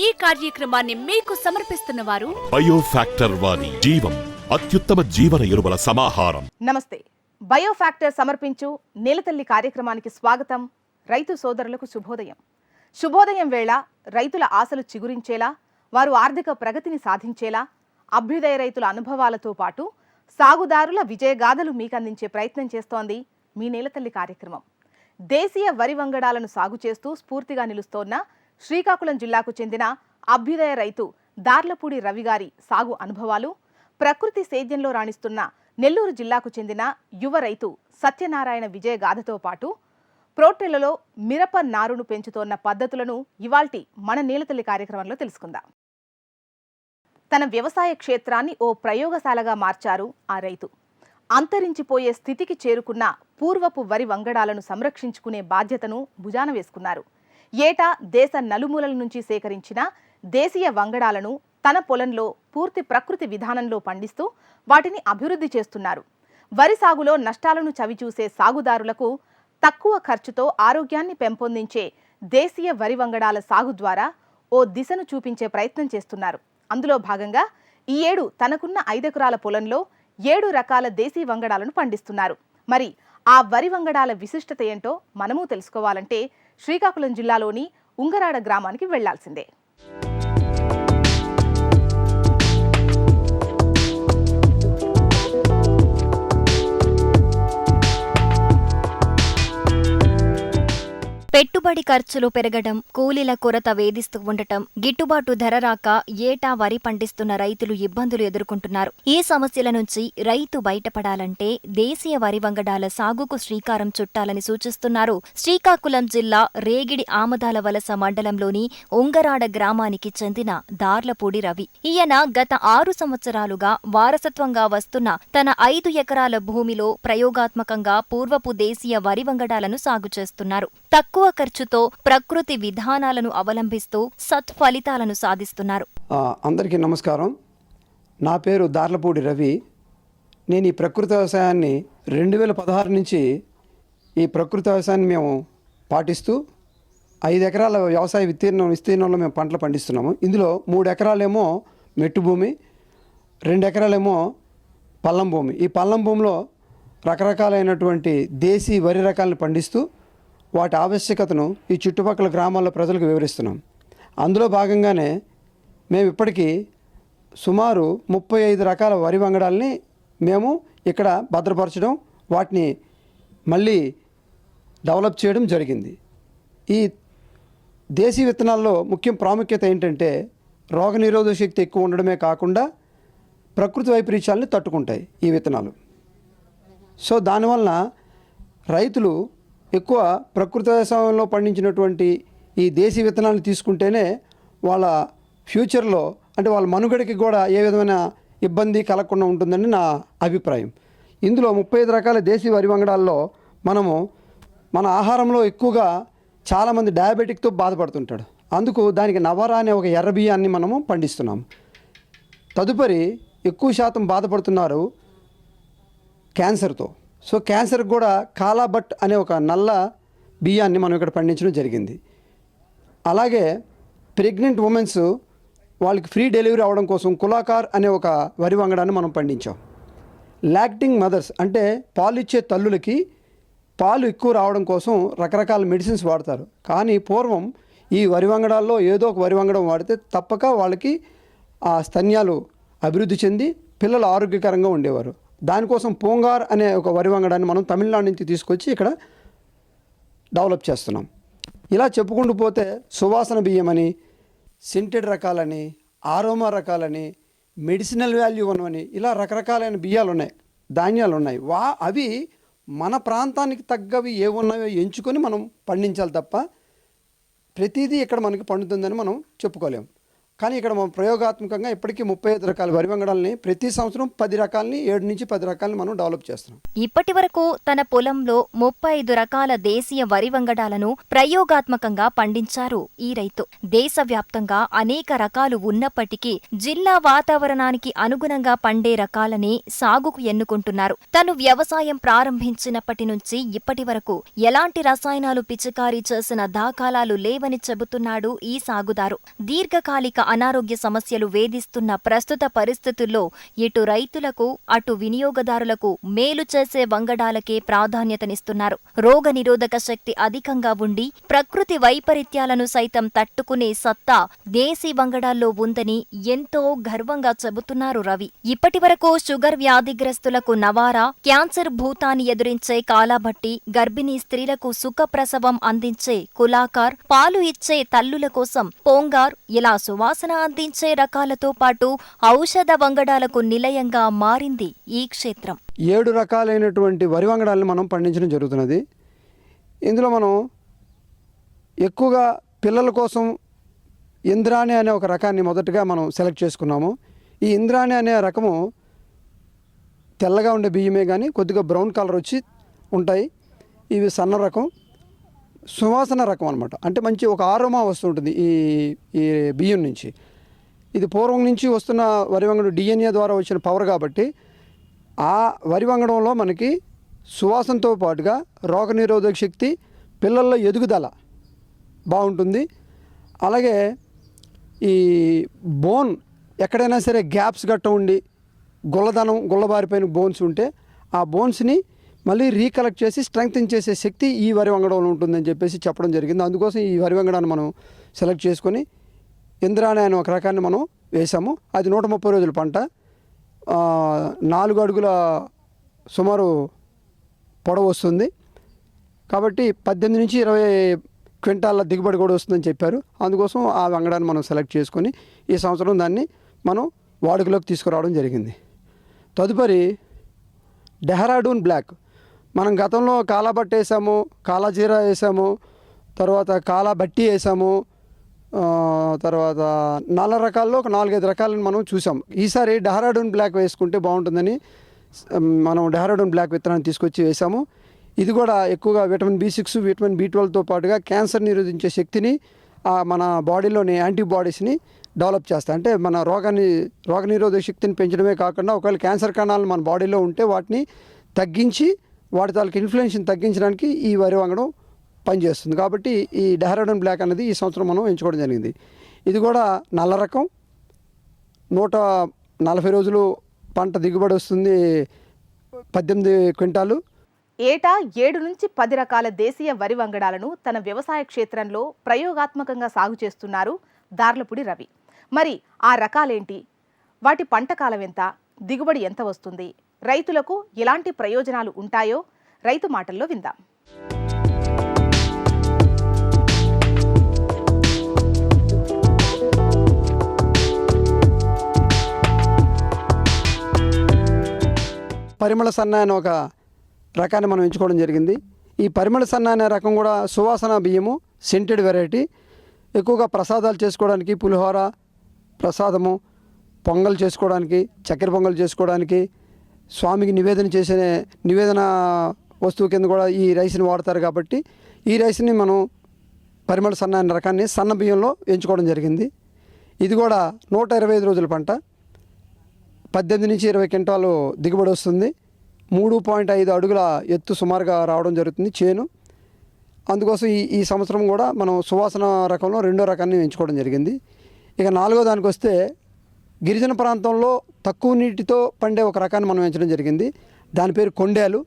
ఈ కార్యక్రమాన్ని మీకు సమర్పిస్తున్న వారు బయో ఫ్యాక్టర్ వారి జీవం అత్యుత్తమ జీవన ఎరువుల సమాహారం. నమస్తే. బయోఫ్యాక్టర్ సమర్పించు నేలతల్లి కార్యక్రమానికి స్వాగతం. రైతు సోదరులకు శుభోదయం. శుభోదయం వేళ రైతుల ఆశలు చిగురించేలా వారు ఆర్థిక ప్రగతిని సాధించేలా అభ్యుదయ రైతుల అనుభవాలతో పాటు సాగుదారుల విజయగాథలు మీకు అందించే ప్రయత్నం చేస్తోంది మీ నేలతల్లి కార్యక్రమం. దేశీయ వరి వంగడాలను సాగు చేస్తూ స్ఫూర్తిగా నిలుస్తోన్న శ్రీకాకుళం జిల్లాకు చెందిన అభ్యుదయ రైతు దార్లపూడి రవిగారి సాగు అనుభవాలు ప్రకృతి సేద్యంలో రాణిస్తున్న నెల్లూరు జిల్లాకు చెందిన యువ రైతు సత్యనారాయణ విజయ గాథతో పాటు ప్రోటెలలో మిరప నారును పెంచుతోన్న పద్ధతులను ఇవాల్టి మన నీలతల్లి కార్యక్రమంలో తెలుసుకుందాం. తన వ్యవసాయ క్షేత్రాన్ని ఓ ప్రయోగశాలగా మార్చారు ఆ రైతు. అంతరించిపోయే స్థితికి చేరుకున్న పూర్వపు వరి వంగడాలను సంరక్షించుకునే బాధ్యతను భుజాన వేసుకున్నారు. ఏటా దేశ నలుమూలల నుంచి సేకరించిన దేశీయ వంగడాలను తన పొలంలో పూర్తి ప్రకృతి విధానంలో పండిస్తూ వాటిని అభివృద్ధి చేస్తున్నారు. వరి సాగులో నష్టాలను చవిచూసే సాగుదారులకు తక్కువ ఖర్చుతో ఆరోగ్యాన్ని పెంపొందించే దేశీయ వరి వంగడాల సాగు ద్వారా ఓ దిశను చూపించే ప్రయత్నం చేస్తున్నారు. అందులో భాగంగా ఈ ఏడు తనకున్న ఐదెకరాల పొలంలో ఏడు రకాల దేశీ వంగడాలను పండిస్తున్నారు. మరి ఆ వరి వంగడాల విశిష్టత ఏంటో మనము తెలుసుకోవాలంటే శ్రీకాకుళం జిల్లాలోని ఉంగరాడ గ్రామానికి వెళ్ళాల్సిందే. పెట్టుబడి ఖర్చులు పెరగడం కూలీల కొరత వేధిస్తూ ఉండటం గిట్టుబాటు ధర రాక ఏటా వరి పండిస్తున్న రైతులు ఇబ్బందులు ఎదుర్కొంటున్నారు. ఈ సమస్యల నుంచి రైతు బయటపడాలంటే దేశీయ వరి వంగడాల సాగుకు శ్రీకారం చుట్టాలని సూచిస్తున్నారు. శ్రీకాకుళం జిల్లా రేగిడి ఆమదాల వలస మండలంలోని ఉంగరాడ గ్రామానికి చెందిన దార్లపూడి రవి. ఈయన గత ఆరు సంవత్సరాలుగా వారసత్వంగా వస్తున్న తన ఐదు ఎకరాల భూమిలో ప్రయోగాత్మకంగా పూర్వపు దేశీయ వరి వంగడాలను సాగు చేస్తున్నారు. తక్కువ తక్కువ ఖర్చుతో ప్రకృతి విధానాలను అవలంబిస్తూ సత్ఫలితాలను సాధిస్తున్నారు. అందరికీ నమస్కారం. నా పేరు దార్లపూడి రవి. నేను ఈ ప్రకృతి వ్యవసాయాన్ని రెండు వేల పదహారు నుంచి ఈ ప్రకృతి వ్యవసాయాన్ని మేము పాటిస్తూ ఐదు ఎకరాల వ్యవసాయ విస్తీర్ణం విస్తీర్ణంలో మేము పంటలు పండిస్తున్నాము. ఇందులో మూడు ఎకరాలేమో మెట్టు భూమి రెండు ఎకరాలేమో పల్లం భూమి. ఈ పల్లం భూమిలో రకరకాలైనటువంటి దేశీ వరి రకాలను పండిస్తూ వాటి ఆవశ్యకతను ఈ చుట్టుపక్కల గ్రామాల్లో ప్రజలకు వివరిస్తున్నాం. అందులో భాగంగానే మేము ఇప్పటికీ సుమారు ముప్పై ఐదు రకాల వరి వంగడాల్ని మేము ఇక్కడ భద్రపరచడం వాటిని మళ్ళీ డెవలప్ చేయడం జరిగింది. ఈ దేశీ విత్తనాల్లో ముఖ్యం ప్రాముఖ్యత ఏంటంటే రోగనిరోధక శక్తి ఎక్కువ ఉండడమే కాకుండా ప్రకృతి వైపరీత్యాలని తట్టుకుంటాయి ఈ విత్తనాలు. సో దానివలన రైతులు ఎక్కువ ప్రకృతి వ్యవసాయంలో పండించినటువంటి ఈ దేశీ విత్తనాలను తీసుకుంటేనే వాళ్ళ ఫ్యూచర్లో అంటే వాళ్ళ మనుగడకి కూడా ఏ విధమైన ఇబ్బంది కలగకుండా ఉంటుందని నా అభిప్రాయం. ఇందులో ముప్పై ఐదు రకాల దేశీ వరి వంగడాల్లో మనము మన ఆహారంలో ఎక్కువగా చాలామంది డయాబెటిక్తో బాధపడుతుంటాడు. అందుకు దానికి నవరా అనే ఒక ఎర్ర బియ్యాన్ని మనము పండిస్తున్నాం. తదుపరి ఎక్కువ శాతం బాధపడుతున్నారు క్యాన్సర్తో. సో క్యాన్సర్కి కూడా కాలాబట్ అనే ఒక నల్ల బియ్యాన్ని మనం ఇక్కడ పండించడం జరిగింది. అలాగే ప్రెగ్నెంట్ ఉమెన్స్ వాళ్ళకి ఫ్రీ డెలివరీ అవడం కోసం కులాకార్ అనే ఒక వరి వంగడాన్ని మనం పండించాం. లాక్టింగ్ మదర్స్ అంటే పాలు ఇచ్చే తల్లులకి పాలు ఎక్కువ రావడం కోసం రకరకాల మెడిసిన్స్ వాడతారు. కానీ పూర్వం ఈ వరి వంగడాల్లో ఏదో ఒక వరి వంగడం వాడితే తప్పక వాళ్ళకి ఆ స్తన్యాలు అభివృద్ధి చెంది పిల్లలు ఆరోగ్యకరంగా ఉండేవారు. దానికోసం పోంగార్ అనే ఒక వరి వంగడాన్ని మనం తమిళనాడు నుంచి తీసుకొచ్చి ఇక్కడ డెవలప్ చేస్తున్నాం. ఇలా చెప్పుకుంటూ పోతే సువాసన బియ్యమని సింటెడ్ రకాలని ఆరోమా రకాలని మెడిసినల్ వాల్యూ ఉన్నవని ఇలా రకరకాలైన బియ్యాలు ఉన్నాయి ధాన్యాలు ఉన్నాయి వా అవి మన ప్రాంతానికి తగ్గవి ఏ ఉన్నాయో ఎంచుకొని మనం పండించాలి తప్ప ప్రతిదీ ఇక్కడ మనకి పండుతుందని మనం చెప్పుకోలేం. కానీ ఇక్కడ మనం ప్రయోగాత్మకంగా ఇప్పటికీ ముప్పై ఐదు రకాల వరి వంగడాలని ప్రతి సంవత్సరం పది రకాలని ఏడు నుంచి పది రకాలని మనం డెవలప్ చేస్తున్నాం. ఇప్పటి వరకు తన పొలంలో ముప్పై ఐదు రకాల దేశీయ వరి వంగడాలను ప్రయోగాత్మకంగా పండించారు ఈ రైతు. దేశవ్యాప్తంగా అనేక రకాలు ఉన్నప్పటికీ జిల్లా వాతావరణానికి అనుగుణంగా పండే రకాలని సాగుకు ఎన్నుకుంటున్నారు. తను వ్యవసాయం ప్రారంభించినప్పటి నుంచి ఇప్పటి వరకు ఎలాంటి రసాయనాలు పిచికారీ చేసిన దాఖలాలు లేవని చెబుతున్నాడు ఈ సాగుదారు. దీర్ఘకాలిక అనారోగ్య సమస్యలు వేధిస్తున్న ప్రస్తుత పరిస్థితుల్లో ఇటు రైతులకు అటు వినియోగదారులకు మేలు చేసే వంగడాలకే ప్రాధాన్యతనిస్తున్నారు. రోగ నిరోధక శక్తి అధికంగా ఉండి ప్రకృతి వైపరీత్యాలను సైతం తట్టుకునే సత్తా దేశీ వంగడాల్లో ఉందని ఎంతో గర్వంగా చెబుతున్నారు రవి. ఇప్పటి వరకు షుగర్ వ్యాధిగ్రస్తులకు నవారా క్యాన్సర్ భూతాన్ని ఎదురించే కాలాబట్టి గర్భిణీ స్త్రీలకు సుఖప్రసవం అందించే కులాకార్ పాలు ఇచ్చే తల్లుల కోసం పోంగార్ ఇలా సువా వాసన అందించే రకాలతో పాటు ఔషధ వంగడాలకు నిలయంగా మారింది ఈ క్షేత్రం. ఏడు రకాలైనటువంటి వరి వంగడాలను మనం పండించడం జరుగుతున్నది. ఇందులో మనం ఎక్కువగా పిల్లల కోసం ఇంద్రాణి అనే ఒక రకాన్ని మొదటగా మనం సెలెక్ట్ చేసుకున్నాము. ఈ ఇంద్రాణి అనే రకము తెల్లగా ఉండే బియ్యమే కానీ కొద్దిగా బ్రౌన్ కలర్ వచ్చి ఉంటాయి. ఇవి సన్న రకం. సువాసన రకం అనమాట అంటే మంచి ఒక ఆరోమా వస్తుంటుంది ఈ ఈ బియ్యం నుంచి. ఇది పూర్వం నుంచి వస్తున్న వరి వంగడం డిఎన్ఏ ద్వారా వచ్చిన పవర్ కాబట్టి ఆ వరి వంగడంలో మనకి సువాసనతో పాటుగా రోగనిరోధక శక్తి పిల్లల్లో ఎదుగుదల బాగుంటుంది. అలాగే ఈ బోన్ ఎక్కడైనా సరే గ్యాప్స్ గట్ట ఉండి గుల్లదనం గుల్లబారిపోయిన బోన్స్ ఉంటే ఆ బోన్స్ని మళ్ళీ రీకలెక్ట్ చేసి స్ట్రెంగ్తన్ చేసే శక్తి ఈ వరి వంగడంలో ఉంటుందని చెప్పేసి చెప్పడం జరిగింది. అందుకోసం ఈ వరి వంగడాన్ని మనం సెలెక్ట్ చేసుకొని ఇంద్రాణి అనే ఒక రకాన్ని మనం వేసాము. అది నూట ముప్పై రోజుల పంట. నాలుగు అడుగుల సుమారు పొడవు వస్తుంది. కాబట్టి పద్దెనిమిది నుంచి ఇరవై క్వింటాల దిగుబడి కూడా వస్తుందని చెప్పారు. అందుకోసం ఆ వంగడాన్ని మనం సెలెక్ట్ చేసుకొని ఈ సంవత్సరం దాన్ని మనం వాడుకలోకి తీసుకురావడం జరిగింది. తదుపరి డెహ్రాడూన్ బ్లాక్. మనం గతంలో కాలాబట్ట వేసాము కాలాజీరా వేసాము తర్వాత కాలా బట్టి వేసాము తర్వాత నాలుగు రకాల్లో ఒక నాలుగైదు రకాలను మనం చూసాం. ఈసారి డెహ్రాడూన్ బ్లాక్ వేసుకుంటే బాగుంటుందని మనం డెహ్రాడూన్ బ్లాక్ విత్తనాన్ని తీసుకొచ్చి వేసాము. ఇది కూడా ఎక్కువగా vitamin B six vitamin B ట్వెల్వ్తో పాటుగా క్యాన్సర్ నిరోధించే శక్తిని మన బాడీలోని యాంటీబాడీస్ని డెవలప్ చేస్తాయి. అంటే మన రోగాన్ని రోగనిరోధక శక్తిని పెంచడమే కాకుండా ఒకవేళ క్యాన్సర్ కణాలు మన బాడీలో ఉంటే వాటిని తగ్గించి వాటి తాలూకు ఇన్ఫ్లుయెన్స్ని తగ్గించడానికి ఈ వరి వంగడం పనిచేస్తుంది. కాబట్టి ఈ డెహరాడన్ బ్లాక్ అనేది ఈ సంవత్సరం మనం ఎంచుకోవడం జరిగింది. ఇది కూడా నల్ల రకం. నూట నలభై రోజులు పంట దిగుబడి వస్తుంది పద్దెనిమిది క్వింటాలు. ఏటా ఏడు నుంచి పది రకాల దేశీయ వరి వంగడాలను తన వ్యవసాయ క్షేత్రంలో ప్రయోగాత్మకంగా సాగు చేస్తున్నారు దార్లపూడి రవి. మరి ఆ రకాలేంటి? వాటి పంట కాలం ఎంత? దిగుబడి ఎంత వస్తుంది? రైతులకు ఎలాంటి ప్రయోజనాలు ఉంటాయో రైతు మాటల్లో విందాం. పరిమళ సన్న అనే ఒక రకాన్ని మనం ఎంచుకోవడం జరిగింది. ఈ పరిమళ సన్న అనే రకం కూడా సువాసన బియ్యము సెంటెడ్ వెరైటీ ఎక్కువగా ప్రసాదాలు చేసుకోవడానికి పులిహోర ప్రసాదము పొంగల్ చేసుకోవడానికి చక్కెర పొంగల్ చేసుకోవడానికి స్వామికి నివేదన చేసే నివేదన వస్తువు కింద కూడా ఈ రైస్ని వాడతారు కాబట్టి ఈ రైస్ని మనం పరిమళ సన్న అనే రకాన్ని సన్న బియ్యంలో ఎంచుకోవడం జరిగింది. ఇది కూడా నూట ఇరవై ఐదు రోజుల పంట. పద్దెనిమిది నుంచి ఇరవై క్వింటాలు దిగుబడి వస్తుంది. మూడు పాయింట్ ఐదు అడుగుల ఎత్తు సుమారుగా రావడం జరుగుతుంది చేను. అందుకోసం ఈ ఈ సంవత్సరం కూడా మనం సువాసన రకంలో రెండో రకాన్ని ఎంచుకోవడం జరిగింది. ఇక నాలుగో దానికి వస్తే గిరిజన ప్రాంతంలో తక్కువ నీటితో పండే ఒక రకాన్ని మనం ఎంచడం జరిగింది. దాని పేరు కొండేలు.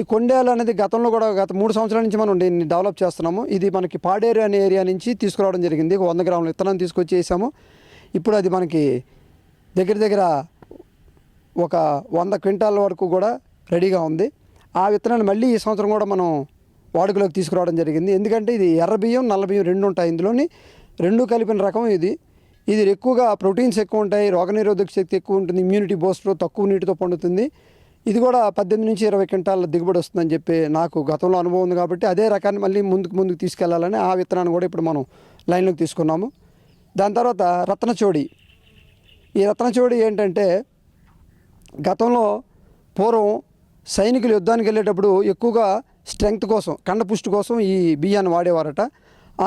ఈ కొండేలు అనేది గతంలో కూడా గత మూడు సంవత్సరాల నుంచి మనం దీన్ని డెవలప్ చేస్తున్నాము. ఇది మనకి పాడేరు అనే ఏరియా నుంచి తీసుకురావడం జరిగింది. ఒక వంద గ్రాముల విత్తనాన్ని తీసుకొచ్చి వేసాము. ఇప్పుడు అది మనకి దగ్గర దగ్గర ఒక వంద క్వింటాల వరకు కూడా రెడీగా ఉంది. ఆ విత్తనాలు మళ్ళీ ఈ సంవత్సరం కూడా మనం వాడుకలోకి తీసుకురావడం జరిగింది. ఎందుకంటే ఇది ఎర్ర బియ్యం నల్ల బియ్యం రెండు ఉంటాయి. ఇందులోని రెండు కలిపిన రకం ఇది. ఇది ఎక్కువగా ప్రోటీన్స్ ఎక్కువ ఉంటాయి రోగనిరోధక శక్తి ఎక్కువ ఉంటుంది ఇమ్యూనిటీ బూస్టర్ తక్కువ నీటితో పండుతుంది. ఇది కూడా పద్దెనిమిది నుంచి ఇరవై క్వింటాల దిగుబడి వస్తుందని చెప్పి నాకు గతంలో అనుభవం ఉంది కాబట్టి అదే రకాన్ని మళ్ళీ ముందుకు ముందుకు తీసుకెళ్ళాలని ఆ విత్తనాన్ని కూడా ఇప్పుడు మనం లైన్లోకి తీసుకున్నాము. దాని తర్వాత రత్నచోడి ఈ రత్నచోడి ఏంటంటే గతంలో పూర్వం సైనికులు యుద్ధానికి వెళ్ళేటప్పుడు ఎక్కువగా స్ట్రెంగ్త్ కోసం కండపుష్టి కోసం ఈ బియ్యాన్ని వాడేవారట.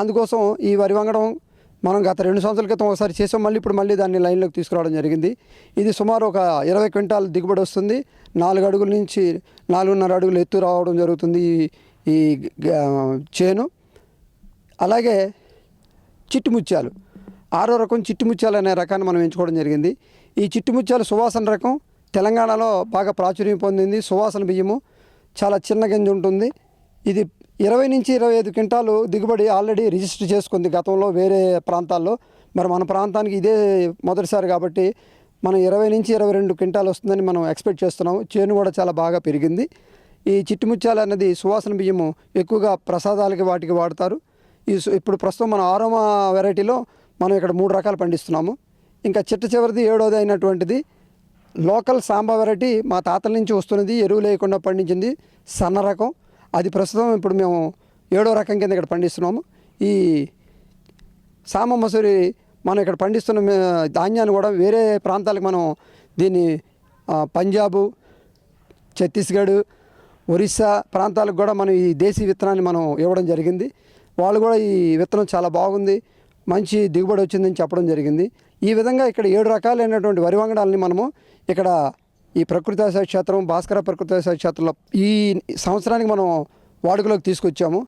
అందుకోసం ఈ వరి వంగడం మనం గత రెండు సంవత్సరాల క్రితం ఒకసారి చేసాం. మళ్ళీ ఇప్పుడు మళ్ళీ దాన్ని లైన్లోకి తీసుకురావడం జరిగింది. ఇది సుమారు ఒక ఇరవై క్వింటాల్ దిగుబడి వస్తుంది. నాలుగు అడుగుల నుంచి నాలుగున్నర అడుగులు ఎత్తు రావడం జరుగుతుంది ఈ- ఈ చేను. అలాగే చిట్టుముత్యాలు. ఆరో రకం చిట్టుముత్యాలు అనే రకాన్ని మనం ఎంచుకోవడం జరిగింది. ఈ చిట్టుముత్యాలు సువాసన రకం తెలంగాణలో బాగా ప్రాచుర్యం పొందింది. సువాసన బియ్యము చాలా చిన్న గింజ ఉంటుంది. ఇది ఇరవై నుంచి ఇరవై ఐదు క్వింటాలు దిగుబడి ఆల్రెడీ రిజిస్టర్ చేసుకుంది గతంలో వేరే ప్రాంతాల్లో. మరి మన ప్రాంతానికి ఇదే మొదటిసారి కాబట్టి మనం ఇరవై నుంచి ఇరవై రెండు క్వింటాలు వస్తుందని మనం ఎక్స్పెక్ట్ చేస్తున్నాము. చేను కూడా చాలా బాగా పెరిగింది. ఈ చిట్టుముత్యాలు అన్నది సువాసన బియ్యము ఎక్కువగా ప్రసాదాలకి వాటికి వాడతారు. ఈ సు- ఇప్పుడు ప్రస్తుతం మన ఆరోమ వెరైటీలో మనం ఇక్కడ మూడు రకాలు పండిస్తున్నాము. ఇంకా చిట్ట చివరిది ఏడోది అయినటువంటిది లోకల్ సాంబా వెరైటీ మా తాతల నుంచి వస్తున్నది. ఎరువు లేకుండా పండించింది సన్న రకం. అది ప్రస్తుతం ఇప్పుడు మేము ఏడో రకం కింద ఇక్కడ పండిస్తున్నాము. ఈ సామ మసూరి మనం ఇక్కడ పండిస్తున్న ధాన్యాన్ని కూడా వేరే ప్రాంతాలకు మనం దీన్ని పంజాబు ఛత్తీస్గఢ్ ఒరిస్సా ప్రాంతాలకు కూడా మనం ఈ దేశీ విత్తనాన్ని మనం ఇవ్వడం జరిగింది. వాళ్ళు కూడా ఈ విత్తనం చాలా బాగుంది. మంచి దిగుబడి వచ్చిందని చెప్పడం జరిగింది. ఈ విధంగా ఇక్కడ ఏడు రకాలైనటువంటి వరి వంగడాలని మనము ఇక్కడ ఈ ప్రకృతి వ్యవసాయ క్షేత్రం భాస్కర ప్రకృతి వ్యవసాయ క్షేత్రంలో ఈ సంవత్సరానికి మనం వాడుకలోకి తీసుకొచ్చాము.